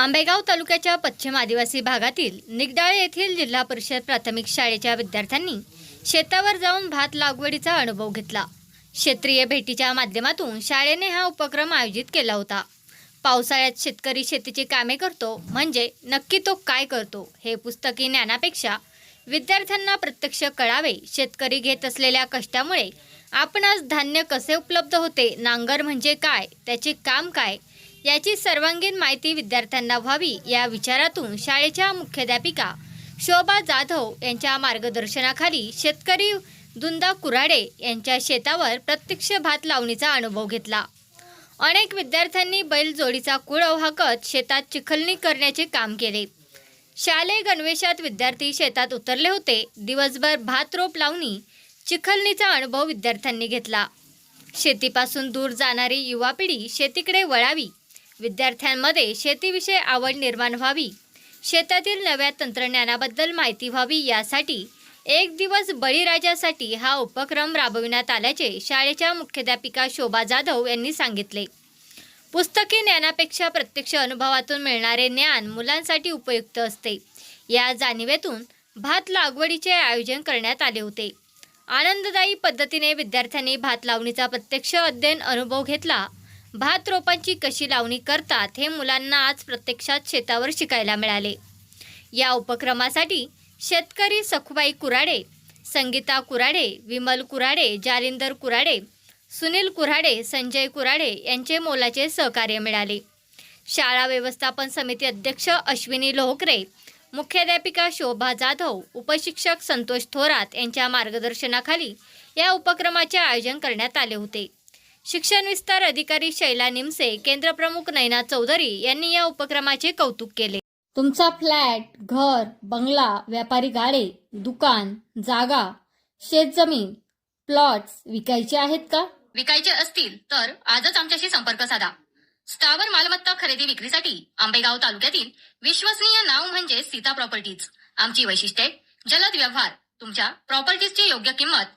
आंबेगाव तालुक्याच्या पश्चिम आदिवासी भागातील निगडाळे येथील जिल्हा परिषद प्राथमिक शाळेच्या विद्यार्थ्यांनी शेतावर जाऊन भात लागवडीचा अनुभव घेतला. क्षेत्रीय भेटीच्या माध्यमातून शाळेने हा उपक्रम आयोजित केला होता. पावसाळ्यात शेतकरी शेतीची कामे करतो म्हणजे नक्की तो काय करतो हे पुस्तकी ज्ञानापेक्षा विद्यार्थ्यांना प्रत्यक्ष कळावे शेतकरी घेत असलेल्या कष्टामुळे आपणास धान्य कसे उपलब्ध होते नांगर म्हणजे काय त्याचे काम काय याची सर्वांगीण माहिती विद्यार्थ्यांना व्हावी या विचारातून शाळेच्या मुख्याध्यापिका शोभा जाधव यांच्या मार्गदर्शनाखाली शेतकरी दुंदा कुराडे यांच्या शेतावर प्रत्यक्ष भात लावणीचा अनुभव घेतला. अनेक विद्यार्थ्यांनी बैलजोडीचा कुळव हाकत शेतात चिखलणी करण्याचे काम केले. शालेय गणवेशात विद्यार्थी शेतात उतरले होते. दिवसभर भात रोप लावणी चिखलणीचा अनुभव विद्यार्थ्यांनी घेतला. शेतीपासून दूर जाणारी युवा पिढी शेतीकडे वळावी विद्यार्थ्यांमध्ये शेतीविषयी आवड निर्माण व्हावी. शेतातील नव्या तंत्रज्ञानाबद्दल माहिती व्हावी यासाठी एक दिवस बळीराजासाठी हा उपक्रम राबविण्यात आल्याचे शाळेच्या मुख्याध्यापिका शोभा जाधव यांनी सांगितले. पुस्तकी ज्ञानापेक्षा प्रत्यक्ष अनुभवातून मिळणारे ज्ञान मुलांसाठी उपयुक्त असते. या जाणिवेतून भात लागवडीचे आयोजन करण्यात आले होते. आनंददायी पद्धतीने विद्यार्थ्यांनी भात लावणीचा प्रत्यक्ष अध्ययन अनुभव घेतला भात रोपांची कशी लावणी करतात हे मुलांना आज प्रत्यक्षात शेतावर शिकायला मिळाले. या उपक्रमासाठी शेतकरी सखुबाई कुराडे संगीता कुराडे विमल कुराडे जालिंदर कुराडे सुनील कुऱ्हाडे संजय कुराडे यांचे मोलाचे सहकार्य मिळाले. शाळा व्यवस्थापन समिती अध्यक्ष अश्विनी लोहकरे मुख्याध्यापिका शोभा जाधव उपशिक्षक संतोष थोरात यांच्या मार्गदर्शनाखाली या उपक्रमाचे आयोजन करण्यात आले होते. शिक्षण विस्तार अधिकारी शैला निमसे केंद्रप्रमुख नैना चौधरी यांनी या उपक्रमाचे कौतुक केले. तुमचा फ्लॅट घर बंगला व्यापारी गाडे दुकान जागा शेतजमीन प्लॉट्स विकायचे आहेत का? विकायचे असतील तर आजच आमच्याशी संपर्क साधा. स्थावर मालमत्ता खरेदी विक्रीसाठी आंबेगाव तालुक्यातील विश्वसनीय नाव म्हणजे सीता प्रॉपर्टीज. आमची वैशिष्ट्ये जलद व्यवहार तुमच्या प्रॉपर्टीजची योग्य किंमत